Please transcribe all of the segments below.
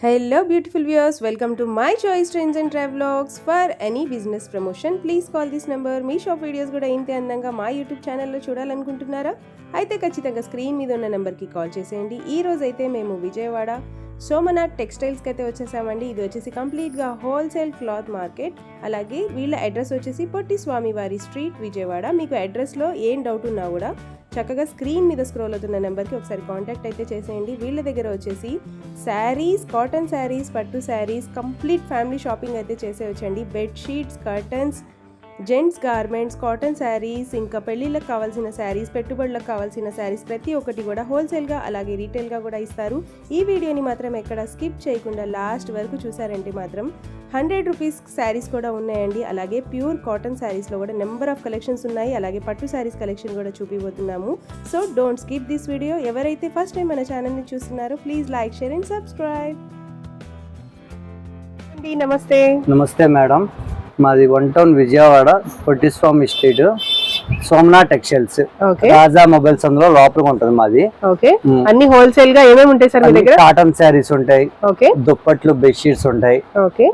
Hello beautiful viewers welcome to my choice trains and travelogues for any business promotion please call this number me shop videos కూడా ఇంతే అందంగా మా YouTube ఛానల్లో చూడాలనుకుంటున్నారా అయితే ఖచ్చితంగా screen మీద ఉన్న నెంబర్కి కాల్ చేసేయండి ఈ రోజైతే మేము విజయవాడ సోమనాథ్ టెక్స్టైల్స్కి అయితే వచ్చేసామండి. ఇది వచ్చేసి కంప్లీట్గా హోల్సేల్ క్లాత్ మార్కెట్. అలాగే వీళ్ళ అడ్రస్ వచ్చేసి పొట్టి స్వామి వారి స్ట్రీట్ విజయవాడ. మీకు అడ్రస్లో ఏం డౌట్ ఉన్నా కూడా చక్కగా స్క్రీన్ మీద స్క్రోల్ అవుతున్న నెంబర్కి ఒకసారి కాంటాక్ట్ అయితే చేసేయండి. వీళ్ళ దగ్గర వచ్చేసి శారీస్ కాటన్ శారీస్ పట్టు శారీస్ కంప్లీట్ ఫ్యామిలీ షాపింగ్ అయితే చేసేయచ్చండి. Bedsheets curtains gents garments cotton saris ఇంకా పెళ్ళిళ్ళకి కావాల్సిన శారీస్ పెట్టుబడులకు కావాల్సిన శారీస్ ప్రతి ఒక్కటి కూడా హోల్సేల్గా అలాగే రీటైల్గా కూడా ఇస్తారు. ఈ వీడియోని మాత్రం ఎక్కడ స్కిప్ చేయకుండా లాస్ట్ వరకు చూసారంటే మాత్రం హండ్రెడ్ రూపీస్ శారీస్ కూడా ఉన్నాయండి. అలాగే ప్యూర్ కాటన్ శారీస్లో కూడా నెంబర్ ఆఫ్ కలెక్షన్స్ ఉన్నాయి. అలాగే పట్టు శారీస్ కలెక్షన్ కూడా చూపిపోతున్నాము so don't skip this video. ఎవరైతే ఫస్ట్ టైం మన ఛానల్ని చూస్తున్నారో please like share and subscribe. నమస్తే. నమస్తే మేడం. మాది one town Vijayawada Pottiswami street Somnath textiles. Raja mobiles అందులో లోపలికి ఉంటుంది మాది. అన్ని హోల్సేల్గా ఏమేమి ఉంటాయి సార్ మీ దగ్గర? కాటన్ శారీస్ ఉంటాయి. ఓకే. దుప్పట్లు బెడ్షీట్స్ ఉంటాయి. ఓకే.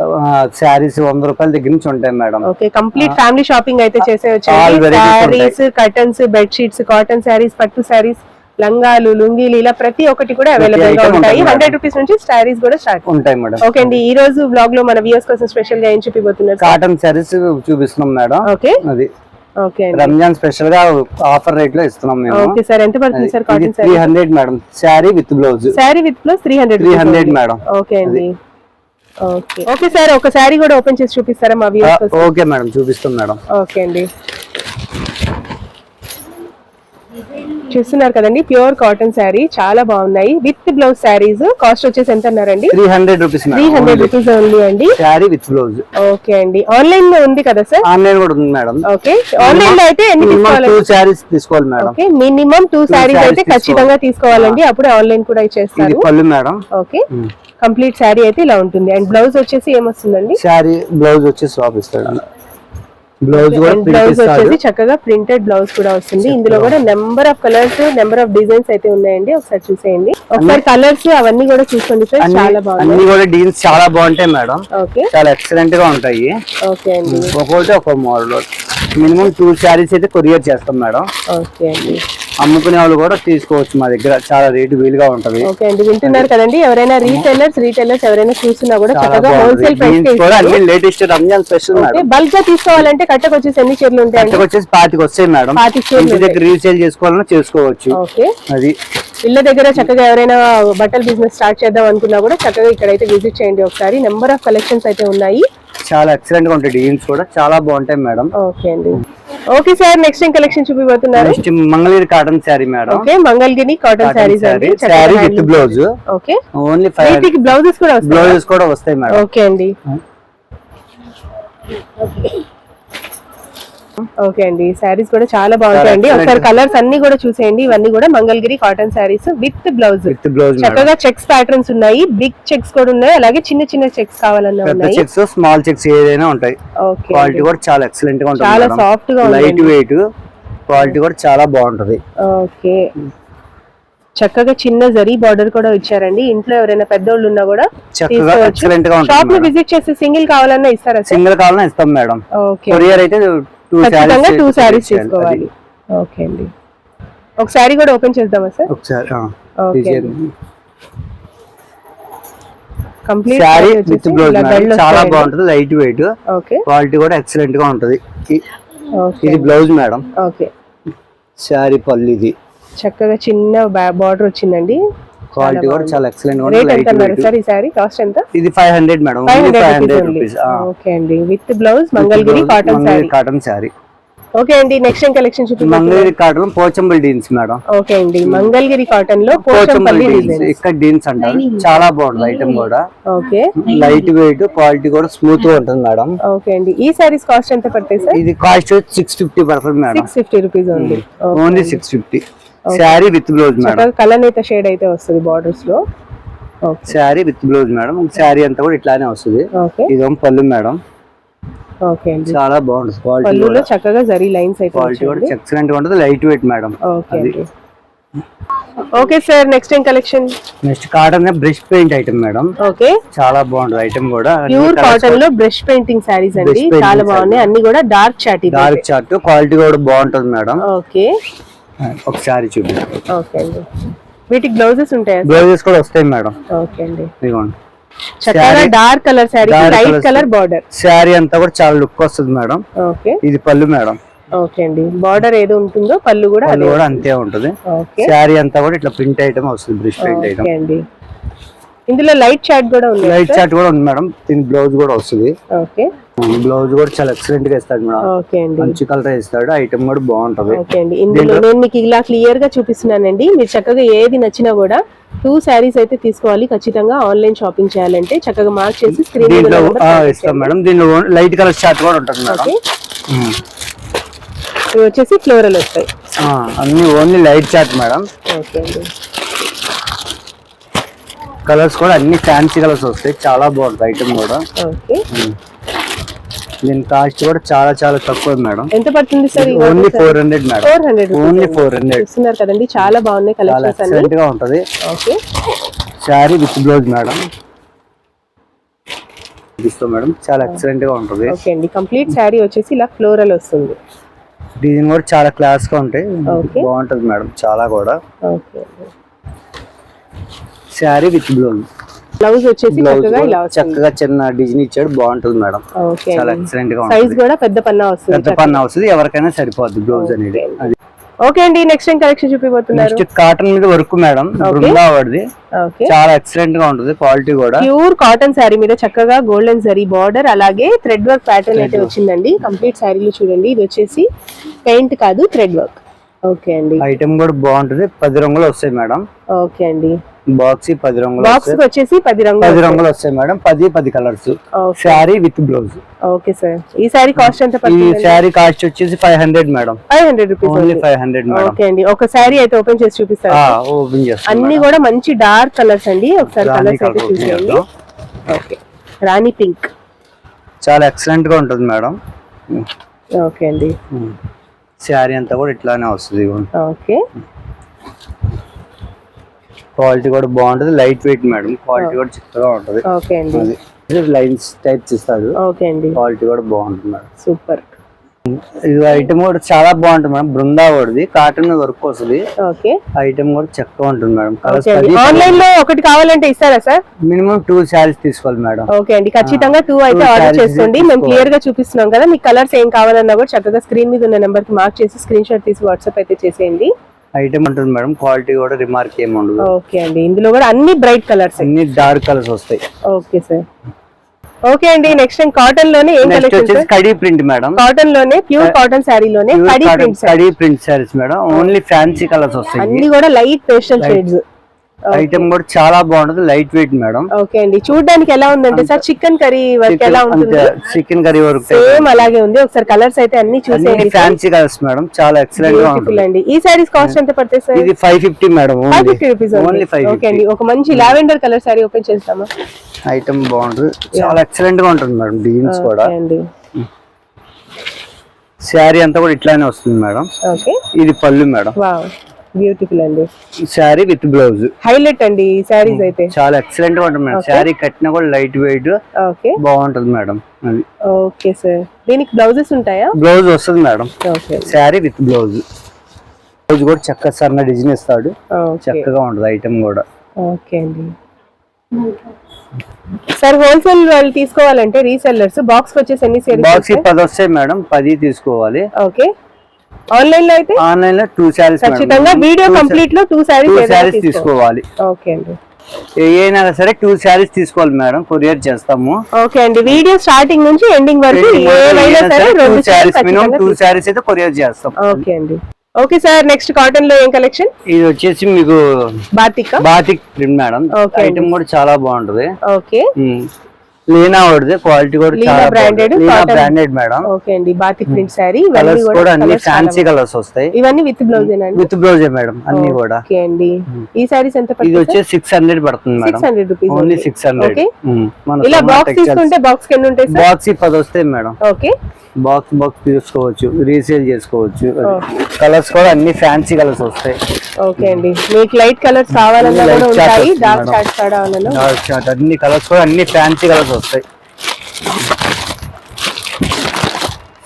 శారీస్ వంద రూపాయల దగ్గర నుంచి ఉంటాయి madam. Okay. Complete family shopping అయితే All చేసేయచ్చు varieties saris curtains bed sheets cotton saris పట్టు శారీస్ లంగాలు లుంగీలు ఇలా ప్రతి ఒక్కటి కూడా అవైలబుల్గా ఉంటాయి. హండ్రెడ్ రూపీస్ నుంచి శారీస్ కూడా స్టార్ట్ ఉంటాయి మేడం ఓకే అండి ఈ రోజు బ్లాగ్లో మన వ్యూస్ కోసం స్పెషల్గా ఏం చూపిపోతున్నారు కాటన్ శారీస్ చూపిస్తున్నాం మేడం ఓకే అది. రంజాన్ స్పెషల్గా ఆఫర్ రేట్లో ఇస్తున్నాం మేము. ఓకే సార్ ఎంత పడుతుంది sir cotton madam sari with blouse sari with madam okay అండి. ఓకే ఓకే సార్ ఒక శారీ కూడా ఓపెన్ చేసి చూపిస్తారా మా వ్యూస్ కోసం? ఓకే మేడం చూపిస్తాం మేడం ఓకే అండి. చూస్తున్నారు కదండి ప్యూర్ కాటన్ శారీ చాలా బాగున్నాయి. విత్ బ్లౌజ్ శారీస్ కాస్ట్ వచ్చేసి ఎంత అన్నారండి three hundred rupees three hundred rupees only అండి. Sari with blouse. ఓకే అండి. ఆన్లైన్లో ఉంది కదా సార్? ఆన్లైన్ కూడా ఉంది మేడం. ఓకే. ఆన్లైన్లో అయితే ఎన్ని తీసుకోవాలి? టూ శారీస్ తీసుకోవాలి madam. Okay. Minimum two saris అయితే ఖచ్చితంగా తీసుకోవాలండి. అప్పుడే ఆన్లైన్ కూడా ఇచ్చేస్తారు. పళ్ళు మేడం. ఓకే. కంప్లీట్ శారీ అయితే ఇలా ఉంటుంది. అండ్ బ్లౌజ్ వచ్చేసి ఏమొస్తుందండి? శారీ బ్లౌజ్ వచ్చేసి ఇస్తాడు. బ్లౌజ్ బ్లౌజ్ వచ్చేసి చక్కగా ప్రింటెడ్ బ్లౌజ్ కూడా వస్తుంది. ఇందులో కూడా number of colours number of designs అయితే ఉన్నాయండి. ఒకసారి చూసేయండి. ఒకసారి కలర్స్ అవన్నీ కూడా చూసుకోండి సార్ చాలా బాగున్నాయి. అన్ని కూడా డీల్స్ చాలా బాగుంటాయి మేడం. ఓకే. చాలా ఎక్సలెంట్గా ఉంటాయి. ఓకే అండి. ఒక్కొక్కటి ఒక మోడల్ మినిమం టూ శారీస్ అయితే కొరియర్ చేస్తాం మేడం. ఓకే అండి. అమ్ముకునే వాళ్ళు కూడా తీసుకోవచ్చు మా దగ్గర. చాలా రేటు వీలుగా ఉంటది. ఓకే అండి వింటున్నారు కదండి. ఎవరైనా రీటైలర్స్ రీటైలర్స్ ఎవరైనా చూస్తున్నా కూడా చక్కగా wholesale price latest Ramzan special బల్క్గా తీసుకోవాలంటే కట్టకు వచ్చేసి ఎన్ని చీరలు ఉంటాయండి? ఇంటికి వచ్చేసి పాతికి వస్తాయి మేడం. ఇంటి దగ్గర రీసేల్ చేసుకోవాలన్నా చేసుకోవచ్చు. ఓకే. అది. ఇళ్ళ దగ్గర చక్కగా ఎవరైనా బట్టల బిజినెస్ స్టార్ట్ చేద్దాం అనుకున్నా కూడా చక్కగా ఇక్కడైతే విజిట్ చేయండి ఒకసారి. నెంబర్ ఆఫ్ కలెక్షన్స్ అయితే ఉన్నాయి. చాలా ఎక్సలెంట్గా ఉంటాయి డీన్స్ కూడా. చాలా బాగుంటాయి మేడం. ఓకే అండి. ఓకే సార్ నెక్స్ట్ ఏం collection చూపిపోతున్నారు next Mangalagiri cotton sari madam. Okay Mangalagiri cotton saris అండి sari with blouse okay only five blouses కూడా వస్తాయి? బ్లౌజెస్ కూడా వస్తాయి మేడం. ఓకే అండి. ఓకే అండి. శారీస్ కూడా చాలా బాగుంటాయండి. ఒకసారి కలర్స్ అన్ని కూడా చూసేయండి. ఇవన్నీ కూడా Mangalagiri cotton saris with blouse with blouse madam చక్కగా చెక్స్ ప్యాటర్న్స్ ఉన్నాయి. బిగ్ చెక్స్ కూడా ఉన్నాయి. అలాగే చిన్న చిన్న చెక్స్ కావాలన్నా చెక్స్ స్మాల్ చెక్స్ ఏదైనా ఉంటాయి. ఓకే క్వాలిటీ కూడా చాలా ఎక్సలెంట్గా ఉంటుంది చాలా. సాఫ్ట్గా లైట్ వెయిట్ క్వాలిటీ కూడా చాలా బాగుంటది. ఓకే. చక్కగా చిన్న జరీ బార్డర్ కూడా ఇచ్చారండి. ఇంట్లో ఎవరైనా పెద్దోళ్ళు ఉన్నా కూడా షాప్ని విజిట్ చేసి సింగిల్ కావాలన్నా ఇస్తారా సింగిల్ కావాలన్నా ఇస్తాం మేడం ఓకే. కొరియర్ అయితే ఖచ్చితంగా టూ శారీస్ శారీస్ తీసుకోవాలి ఓకే అండి. ఒక శారీ కూడా ఓపెన్ చేద్దామా సార్ ఒకసారి. Complete sari with blouse madam చాలా బాగుంటది లైట్ వెయిట్ ఓకే క్వాలిటీ కూడా ఎక్సలెంట్గా ఉంటది. ఇది బ్లౌజ్ మేడం ఓకే శారీ పళ్ళు ఇది. చక్కగా చిన్న బార్డర్ వచ్చిందండి. క్వాలిటీ కూడా చాలా ఎక్సలెంట్గా రేట్ ఎంత వెయిట్ సార్ ఈ శారీ కాస్ట్ ఎంత? ఇది five hundred madam five five hundred hundred rupees rupees okay అండి. With blouse Mangalagiri cotton sari cotton sari okay అండి నెక్స్ట్ ఏం collection Mangalagiri cotton Pochampal designs madam. Okay అండి మంగళగిరి కాటన్లో పోచంబల్ పోచంపల్లి డీన్స్ ఇక్కడ డీన్స్ అంటారు. చాలా బాగుంటుంది ఐటమ్ కూడా. ఓకే లైట్ వెయిట్ క్వాలిటీ కూడా స్మూత్గా ఉంటుంది మేడం. ఓకే అండి. ఈ సారీస్ కాస్ట్ ఎంత పడతాయి సార్ ఇది కాస్ట్ సిక్స్ ఫిఫ్టీ పడుతుంది madam. Six fifty rupees only only six fifty sari with blouse madam. చక్కగా కలనేత షేడ్ అయితే వస్తుంది బార్డర్స్లో. Okay sari with blouse madam. Sari అంతా కూడా ఇట్లానే వస్తుంది. ఓకే ఇదేం పళ్ళు మేడం. ఓకే అండి. చాలా బాగుంటుంది క్వాలిటీ చక్కగా జరీ లైన్స్ అయితే క్వాలిటీ కూడా ఎక్సలెంట్గా ఉంటుంది. Light weight madam. Okay okay sir next ఏం collection next cotton brush paint item madam. Okay చాలా బాగుంటుంది ఐటమ్ కూడా. ప్యూర్ కాటన్లో బ్రష్ పెయింటింగ్ శారీస్ అండి. చాలా బాగున్నాయి. అన్ని కూడా dark chart dark chart quality కూడా బాగుంటుంది మేడం. ఓకే ఒకసారి చూపించండి ఓకే అండి. వీటికి బ్లౌజెస్ ఉంటాయా బ్లౌజెస్ కూడా వస్తాయి మేడం. ఓకే అండి. ఇదిగోండి. చక్కగా dark colour sari light. Colour border sari అంతా కూడా చాలా లుక్ వస్తుంది మేడం. ఓకే. ఇది పళ్ళు మేడం. ఓకే అండి. బార్డర్ ఏదో ఉంటుందో పళ్ళు కూడా అదే కూడా అంతే ఉంటుంది. ఓకే. శారీ అంతా కూడా ఇట్లా ప్రింట్ ఐటమ్ వస్తుంది బ్రష్ పెయింట్ ఐటమ్ అండి. ఇందులో లైట్ చాట్ కూడా ఉంది లైట్ చార్ట్ కూడా ఉంది మేడం. దీని బ్లౌజ్ కూడా వస్తుంది. ఓకే. బ్లౌజ్ కూడా చాలా ఎక్సలెంట్గా ఇస్తాడు మేడం. ఓకే అండి. మంచి కలర్ ఇస్తాడు. ఐటమ్ కూడా బాగుంటది. ఓకే అండి. ఇందులో నేను మీకు ఇలా క్లియర్గా చూపిస్తున్నానండి. మీరు చక్కగా ఏది నచ్చినా కూడా టూ శారీస్ అయితే తీసుకోవాలి. ఖచ్చితంగా ఆన్లైన్ షాపింగ్ చేయాలంటే చక్కగా మార్క్ చేసి స్క్రీన్ ఇస్తాం మేడం. దీనిలో లైట్ కలర్ చార్ట్ కూడా ఉంటుంది మేడం. ఇవి వచ్చేసి ఫ్లోరల్ వస్తాయి. అన్ని only light chart madam. Okay అండి. కలర్స్ కూడా అన్ని ఫ్యాన్సీ కలర్స్ వస్తాయి. చాలా బాగుంటుంది ఐటమ్ కూడా. ఓకే. దీని కాస్ట్ కూడా చాలా చాలా తక్కువ మేడం. ఎంత పడుతుంది sir only four hundred madam. Four hundred only four hundred చూస్తున్నారు కదండి చాలా బాగున్నాయి కలెక్షన్స్ అన్ని. గా ఉంటది. Okay. Sari with blouse madam. ఇస్తాం మేడం చాలా ఎక్సలెంట్గా ఉంటది. ఓకే అండి కంప్లీట్ శారీ వచ్చేసి ఇలా ఫ్లోరల్ వస్తుంది. డిజైన్ కూడా చాలా క్లాస్గా ఉంటాయి. బాగుంటది మేడం చాలా కూడా. Okay sari with blouse blouse వచ్చేసి చక్కగా ఇలా వస్తుంది. చక్కగా చిన్న డిజైన్ ఇచ్చాడు బాగుంటది మేడం. ఓకే. చాలా ఎక్సలెంట్గా సైజ్ కూడా పెద్ద పన్నా వస్తుంది పెద్ద పన్ను వస్తుంది ఎవరికైనా సరిపోద్ది బ్లౌజ్ అనేది. ఓకే అండి నెక్స్ట్ ఏం కలెక్షన్ చూపిపోతున్నారు? నెక్స్ట్ కాటన్ మీద వర్క్ మేడం బృందావడిది ఓకే. చాలా ఎక్సలెంట్గా ఉంటుంది క్వాలిటీ కూడా. ప్యూర్ కాటన్ శారీ మీద చక్కగా గోల్డెన్ జరీ బార్డర్ అలాగే థ్రెడ్ వర్క్ ప్యాటర్న్ అయితే వచ్చిందండి. కంప్లీట్ శారీలో చూడండి ఇది వచ్చేసి పెయింట్ కాదు థ్రెడ్ వర్క్ ఓకే అండి. ఐటమ్ కూడా బాగుంటుంది పది రంగులు వస్తాయి మేడం. ఓకే అండి. బాక్స్ పది రంగులు బాక్స్ వచ్చేసి పది రంగులు పది రంగులు వస్తాయి మేడం. పది పది colours. Sari with blouse. Okay sir. ఈ శారీ కాస్ట్ ఎంత ఈ శారీ కాస్ట్ వచ్చేసి five hundred madam. Five hundred rupees only five hundred madam. Okay అండి. ఒక శారీ అయితే ఓపెన్ చేసి చూపిస్తారు? ఓపెన్ చేస్తాం అన్ని కూడా మంచి డార్క్ కలర్స్ అండి. ఒకసారి కలర్స్ అయితే చూసేయండి. ఓకే. రాణి పింక్. చాలా ఎక్సలెంట్గా ఉంటుంది మేడం. ఓకే అండి. శారీ అంతా కూడా ఇట్లానే వస్తుంది ఓకే. క్వాలిటీ కూడా బాగుంటుంది. లైట్ వెయిట్ మేడం క్వాలిటీ కూడా చిక్కగా ఉంటుంది. ఓకే అండి. లైన్స్ టైప్స్ ఇస్తాడు ఓకే అండి. క్వాలిటీ కూడా బాగుంటుంది మేడం సూపర్. ఇది ఐటమ్ కూడా చాలా బాగుంటుంది మేడం బృందావడిది కాటన్ వర్క్ వస్తుంది. ఓకే. ఐటమ్ కూడా చక్కగా ఉంటుంది మేడం ఆన్లైన్లో ఒకటి కావాలంటే ఇస్తారా సార్? మినిమం టూ శారీస్ తీసుకోవాలి మేడం ఓకే అండి. ఖచ్చితంగా టూ అయితే ఆర్డర్ చేసుకోండి. మేము క్లియర్గా చూపిస్తున్నాం కదా. మీకు కలర్స్ ఏం కావాలన్నా కూడా చక్కగా స్క్రీన్ మీద ఉన్న నెంబర్కి మార్క్ చేసి స్క్రీన్ షాట్ తీసి వాట్సాప్ అయితే చేసేయండి. ఐటమ్ ఉంటుంది మేడం. క్వాలిటీ కూడా రిమార్క్ ఏమి ఉండదు. ఓకే అండి. ఇందులో కూడా అన్ని బ్రైట్ కలర్స్ అన్ని డార్క్ కలర్స్ వస్తాయి. Okay sir. ఓకే అండి. నెక్స్ట్ టైం కాటన్లోనే ఏం కలెక్షన్ కడీ ప్రింట్ మేడం. కాటన్లోనే ప్యూర్ కాటన్ శారీ లోనే కడీ prints khadi print saris madam. Only fancy colours వస్తాయి. అన్ని కూడా లైట్ పేస్టల్ షేడ్స్. ఐటమ్ కూడా చాలా బాగుంటుంది లైట్ వెయిట్ మేడం. ఓకే అండి. చూడడానికి ఎలా ఉందంటే సార్ చికెన్ కర్రీ వర్క్ ఎలా ఉంటుంది? చికెన్ కర్రీ వర్క్ సేమ్ అలాగే ఉంది. ఒకసారి కలర్స్ అయితే అన్ని చూసేయండి ఫ్యాన్సీ కలర్స్ మేడం చాలా ఎక్సలెంట్గా ఉంటుంది. ఈ సారీస్ కాస్ట్ ఎంత పడతాయి సార్? ఇది five fifty madam five fifty rupees only five okay అండి. ఒక మంచి లావెండర్ కలర్ సారీ ఓపెన్ చేస్తామా? ఐటమ్ బాగుంటుంది. చాలా ఎక్సలెంట్గా ఉంటుంది మేడం డిజైన్స్ కూడా. అండి. శారీ అంతా కూడా ఇట్లానే వస్తుంది మేడం. ఓకే ఇది పళ్ళు మేడం. వావ్ బ్యూటిఫుల్ అండి. శారీ విత్ బ్లౌజ్ హైలైట్ అండి ఈ సారీస్ అయితే. చాలా ఎక్సలెంట్గా ఉంటుంది మేడం శారీ కట్టినా కూడా లైట్ వెయిట్ ఓకే బాగుంటుంది మేడం అది. ఓకే సార్ దీనికి బ్లౌజెస్ ఉంటాయా? బ్లౌజ్ వస్తుంది madam okay sari with blouse blouse కూడా చక్కగా సన్న డిజైన్ ఇస్తాడు. చక్కగా ఉంటుంది ఐటమ్ కూడా. ఓకే అండి. సార్ హోల్సేల్ వాళ్ళు తీసుకోవాలంటే రీసెల్లర్స్ బాక్స్ వచ్చేసి ఎన్ని బాక్స్ పది వస్తాయి మేడం పది తీసుకోవాలి. ఓకే ఆన్లైన్లో అయితే? ఆన్లైన్లో టూ శారీస్ ఖచ్చితంగా వీడియో కంప్లీట్లో టూ టూ సారీస్ తీసుకోవాలి. ఓకే అండి. ఏ అయినా సరే టూ శారీస్ తీసుకోవాలి మేడం కొరియర్ చేస్తాము. ఓకే అండి. వీడియో స్టార్టింగ్ నుంచి ఎండింగ్ వరకు ఏవైనా సరే రెండు శారీస్ సారీస్ మినిమం టూ శారీస్ అయితే కొరియర్ చేస్తాం. ఓకే అండి. ఓకే సార్ నెక్స్ట్ కాటన్లో ఏం కలెక్షన్ ఇది వచ్చేసి మీకు batik. Batik print madam. Item కూడా చాలా బాగుంటది. ఓకే. లీనా వాడిది క్వాలిటీ కూడా Leena Leena cotton. Branded madam okay అండి బాతిక్ ప్రింట్ శారీ ఇవన్నీ కలర్స్ కూడా అన్ని ఫ్యాన్సీ కలర్స్ వస్తాయి. ఇవన్నీ విత్ బ్లౌజ్ అండి? విత్ బ్లౌజే మేడం అన్ని కూడా. ఓకే అండి ఈ సారీస్ ఎంత ఇది పడుతుంది సిక్స్ హండ్రెడ్ పడుతుంది six madam only six hundred okay. ఇలా బాక్స్ తీసుకుంటే బాక్స్ ఉంటాయి సార్? బాక్స్ పది వస్తాయి మేడం ఓకే బాక్స్ బాక్స్ తీసుకోవచ్చు రీసేల్ చేసుకోవచ్చు. కలర్స్ కూడా అన్ని ఫ్యాన్సీ కలర్స్ వస్తాయి. ఓకే అండి. మీకు లైట్ కలర్స్ కావాలన్నా కూడా ఉంటాయి. డార్క్ డార్క్ అన్ని కలర్స్ కూడా అన్ని ఫ్యాన్సీ కలర్స్ వస్తాయి.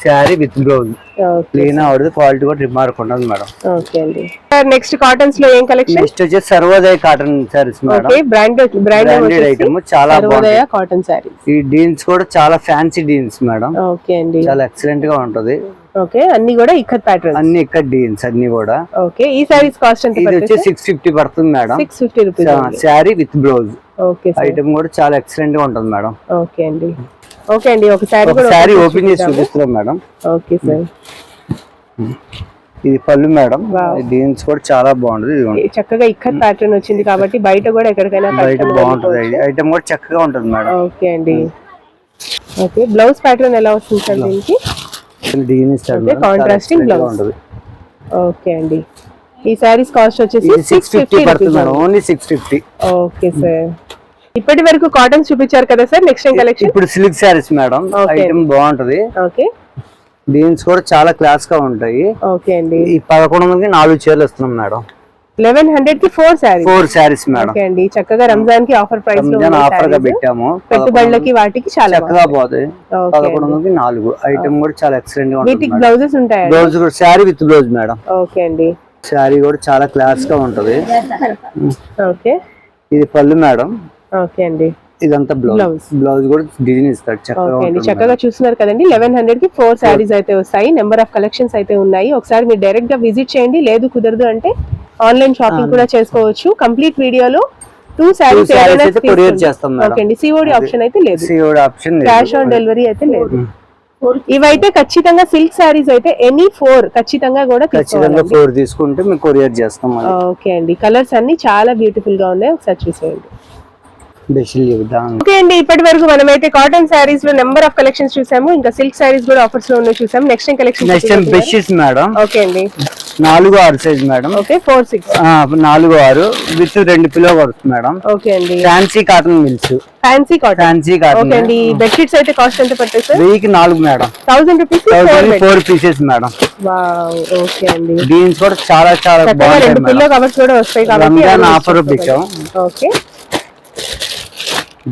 శారీ విత్ బ్లౌజ్ క్లీన్ అవుతుంది క్వాలిటీ కూడా రిమార్క్ ఉండదు మేడం. ఓకే అండి. సార్ నెక్స్ట్ కాటన్స్లో ఏం కలెక్షన్ నెక్స్ట్ వచ్చేసి Sarvodaya cotton saris madam. Okay branded item చాలా సర్వోదయ కాటన్ శారీ ఈ డీన్స్ కూడా చాలా ఫ్యాన్సీ డీన్స్ మేడం. ఓకే అండి. చాలా ఎక్సలెంట్గా ఉంటది. ఓకే అన్ని కూడా ఇక్కత్ ప్యాటర్న్ అన్ని ఇక్కడ డీన్స్ అన్ని కూడా. ఓకే ఈ సారీస్ కాస్ట్ ఎంత ఇది వచ్చి సిక్స్ ఫిఫ్టీ పడుతుంది madam. Six fifty rupees sari with blouse okay sir item కూడా చాలా ఎక్సలెంట్గా ఉంటుంది మేడం. ఓకే అండి. ఓకే అండి ఒక ఒక కూడా శారీ ఓపెన్ చేసి చూపిస్తున్నాం మేడం. ఓకే సార్ ఇది పళ్ళు మేడం. డీన్స్ కూడా చాలా బాగుంటది. చక్కగా ఇక్కత్ ప్యాటర్న్ వచ్చింది కాబట్టి బయట కూడా ఎక్కడికైనా బయట బాగుంటది. ఐటమ్ కూడా చక్కగా ఉంటుంది మేడం. ఓకే అండి. ఓకే బ్లౌజ్ ప్యాటర్న్ ఎలా వస్తుంది సార్ దీనికి? డీన్ ఇస్తాడు Okay, మేడం. చాలా contrasting excellent గా blouse. ఉంటది ఓకే అండి. ఈ శారీస్ కాస్ట్ వచ్చేసి సిక్స్ ఫిఫ్టీ ఫిఫ్టీ పడుతుంది madam only six fifty okay sir ఇప్పటి వరకు కాటన్స్ చూపించారు కదా సార్ నెక్స్ట్ టైం కలెక్షన్ ఇప్పుడు సిల్క్ శారీస్ మేడం. ఐటమ్ బాగుంటది. ఓకే డీన్స్ కూడా చాలా క్లాస్గా ఉంటాయి. ఓకే అండి. ఈ పదకొండు మందికి నాలుగు చీరలు ఇస్తున్నాం మేడం లెవెన్ హండ్రెడ్కి four sari four saris madam okay అండి. చక్కగా రంజాన్కి ఆఫర్ ప్రైస్ ఆఫర్గా. పెట్టాము. పెట్టుబడులకి వాటికి చాలా చక్కగా పోతాయి. ఓకే పదకొండు వందలకి నాలుగు. ఐటమ్ కూడా చాలా ఎక్సలెంట్గా వీటికి బ్లౌజెస్ ఉంటాయండి? బ్లౌజ్ కూడా sari with blouse madam okay అండి. శారీ కూడా చాలా క్లాస్గా ఉంటది. ఓకే ఇది పళ్ళు మేడం ఓకే అండి. ఇదంతా బ్లౌజ్. బ్లౌజ్ కూడా డిజైన్ ఇస్తాడు చక్కగా చక్కగా చూస్తున్నారు కదండి. లెవెన్ హండ్రెడ్కి ఫోర్ శారీస్ అయితే వస్తాయి. నెంబర్ ఆఫ్ కలెక్షన్స్ అయితే ఉన్నాయి. ఒకసారి మీరు డైరెక్ట్గా విజిట్ చేయండి. లేదు కుదరదు అంటే ఆన్లైన్ షాపింగ్ కూడా చేసుకోవచ్చు. కంప్లీట్ వీడియోలో టూ మేడం. ఓకే అండి. సిఓడి ఆప్షన్ అయితే లేదు. క్యాష్ ఆన్ డెలివరీ అయితే లేదు. ఇవైతే ఖచ్చితంగా సిల్క్ శారీస్ అయితే ఎనీ ఫోర్ ఖచ్చితంగా కూడా ఖచ్చితంగా ఫోర్ తీసుకుంటే మీకు కొరియర్ చేస్తాం ఓకే అండి. కలర్స్ అన్ని చాలా బ్యూటిఫుల్గా ఉన్నాయి. ఒకసారి చూసేయండి. ఓకే అండి ఇప్పటి వరకు మనమైతే కాటన్ శారీస్లో నెంబర్ ఆఫ్ కలెక్షన్స్ చూసాము ఇంకా సిల్క్ శారీస్ కూడా ఆఫర్స్లో ఉన్నాయి చూసాము. Next time collection next time bedsheets madam okay అండి. నాలుగు ఆరు size madam okay four six నాలుగు ఆరు విత్ రెండు పిలో వస్తుంది మేడం ఓకే అండి. Fancy cotton mills fancy cotton fancy cotton okay అండి బెడ్షీట్స్ అయితే కాస్ట్ ఎంత పడతాయి సార్ వెయ్యికి నాలుగు madam thousand rupees four pieces madam okay అండి. డీన్స్ కూడా చాలా చాలా బాగుంటాయి రెండు పిల్లో కవర్స్ కూడా వస్తాయి కాబట్టి ఆఫర్ పెట్టాం ఓకే.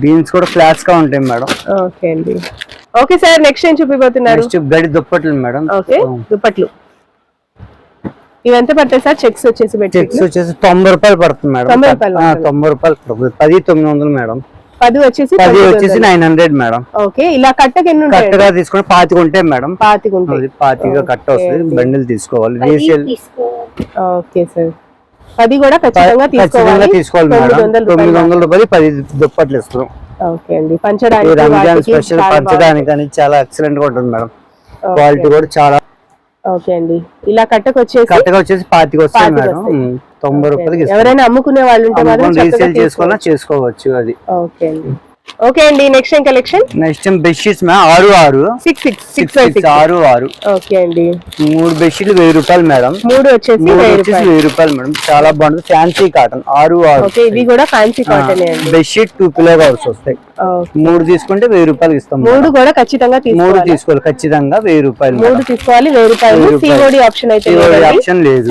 డీన్స్ కూడా ఫ్లాట్స్గా ఉంటాయి మేడం. ఓకే అండి. ఓకే సార్ నెక్స్ట్ ఏం చూపిపోతున్నారు నెక్స్ట్ గడి దుప్పట్లు మేడం. ఓకే దుప్పట్లు. ఇవి ఎంత పడతాయి సార్? చెక్స్ వచ్చేసి పెట్టి చెక్స్ వచ్చేసి తొంభై రూపాయలు పడుతుంది మేడం. తొంభై రూపాయలు తొంభై రూపాయలు పడుతుంది. పది తొమ్మిది వందలు మేడం. పది వచ్చేసి పది వచ్చేసి. Nine hundred madam. ఓకే ఇలా కట్టకి ఎన్ని ఉంటాయి కట్టగా తీసుకుని పాతిక ఉంటాయి మేడం. పాతిక ఉంటాయి. అది పాతిగా కట్ట వస్తుంది. బండిల్ తీసుకోవాలి. Okay sir. పది కూడా ఖచ్చితంగా తీసుకోవాలి. తీసుకోవాలి తొమ్మిది మేడం వందల తొమ్మిది రూపాయలు వందల రూపాయలు పది దుప్పట్లు ఇస్తున్నాం ఓకే అండి. ఈ పంచడానికి రంజాన్ వాటికి స్పెషల్ చాలా పంచడానికి అని చాలా ఎక్సలెంట్గా ఉంటుంది మేడం. క్వాలిటీ కూడా చాలా. ఓకే అండి. ఇలా కట్టకు వచ్చేసి కట్టగా వచ్చేసి పాతిక వస్తాయి పాతిక మేడం. తొంభై రూపాయలకి ఎవరైనా అమ్ముకునే వాళ్ళు ఉంటే రీసేల్. చేసుకోవాలన్నా చేసుకోవచ్చు అది. ఓకే అండి. ఓకే అండి next time collection next time bedsheets మే ఆరు ఆరు. సిక్స్ సిక్స్ సిక్స్ ఆరు ఆరు. ఓకే అండి. మూడు బెడ్షీట్లు వెయ్యి రూపాయలు మేడం మూడు వచ్చేసి వెయ్యి రూపాయలు. వెయ్యి రూపాయలు మేడం చాలా బాగుంటుంది ఫ్యాన్సీ కాటన్ ఆరు ఆరు. ఓకే ఇవి కూడా ఫ్యాన్సీ కాటన్ అండి. బెడ్షీట్ టూ పిలో కవర్స్ వస్తాయి. మూడు తీసుకుంటే వెయ్యి రూపాయలు ఇస్తాం మేడం. కూడా ఖచ్చితంగా మూడు తీసుకోవాలి. ఖచ్చితంగా వెయ్యి రూపాయలు మూడు. తీసుకోవాలి వెయ్యి రూపాయలు. సిఓడి ఆప్షన్ అయితే ఆప్షన్ లేదు.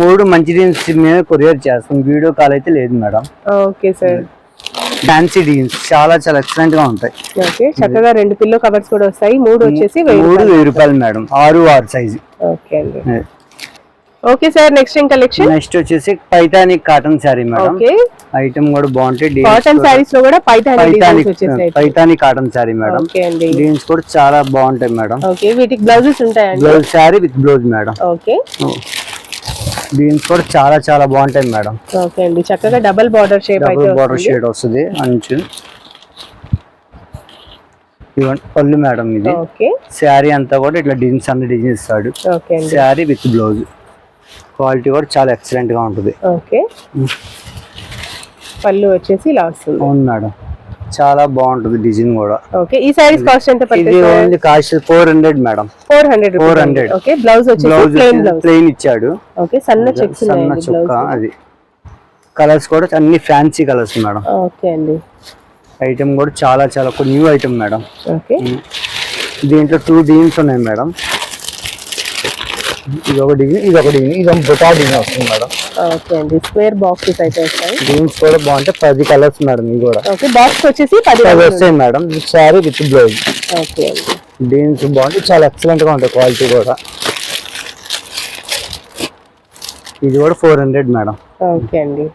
మూడు మంచి మేము కొరియర్ చేస్తాం. వీడియో కాల్ అయితే లేదు madam okay sir fancy designs చాలా చాలా ఎక్సలెంట్గా ఉంటాయి. ఓకే చక్కగా రెండు పిల్లో కవర్స్ కూడా వస్తాయి. మూడు వచ్చేసి మూడు వెయ్యి రూపాయలు మేడం. ఆరు ఆరు సైజు ఓకే అండి. ఓకే సార్ నెక్స్ట్ ఏం కలెక్షన్ నెక్స్ట్ వచ్చేసి Paithani cotton sari madam. Okay item కూడా బాగుంటాయి. కాటన్ శారీస్లో కూడా Paithani designs Paithani Paithani cotton sari madam. Designs కూడా చాలా బాగుంటాయి మేడం. ఓకే వీటికి బ్లౌజెస్ ఉంటాయండి? Blouse sari with blouse madam. Okay designs కూడా చాలా చాలా బాగుంటాయి మేడం. ఓకే అండి. చక్కగా డబల్ బార్డర్ షేప్ అయితే డబుల్ బార్డర్. షేడ్ వస్తుంది. అంచు. పళ్ళు మేడం ఇది. ఓకే. శారీ అంతా కూడా ఇట్లా డిజైన్స్ అన్ని డిజైన్ ఇస్తాడు. Sari with blouse. క్వాలిటీ కూడా చాలా ఎక్సలెంట్గా ఉంటుంది. ఓకే. పళ్ళు వచ్చేసి ఇలా వస్తుంది. అవును మేడం. చాలా బాగుంటుంది డిజైన్ కూడా. ఓకే ఈ సారీస్ కాస్ట్ ఎంత ఇది only cost four hundred madam. Four hundred 400. Okay blouse వచ్చేసి బ్లౌజ్ ప్లెయిన్ ప్లెయిన్ ఇచ్చాడు. ఓకే సన్న చెక్స్ సన్న చుక్క అది. కలర్స్ కూడా అన్ని ఫ్యాన్సీ కలర్స్ మేడం. ఓకే అండి. ఐటమ్ కూడా చాలా చాలా న్యూ ఐటమ్ మేడం. ఓకే. దీంట్లో టూ డీన్స్ ఉన్నాయి మేడం. ఇది ఒక డిజైన్ ఇది ఒక డిజైన్ ఇది బుటా డిజైన్ వస్తుంది మేడం. ఓకే అండి. స్క్వేర్ బాక్సెస్ అయితే వస్తాయి. డీన్స్ కూడా బాగుంటాయి. పది కలర్స్ మేడం ఇవి కూడా. ఓకే బాక్స్ వచ్చేసి పది వస్తాయి madam. Sari with blouse. Okay అండి. డీన్స్ బాగుంటాయి. చాలా ఎక్సలెంట్గా ఉంటాయి క్వాలిటీ కూడా. ఇది కూడా ఫోర్ హండ్రెడ్ మేడం. ఓకే అండి.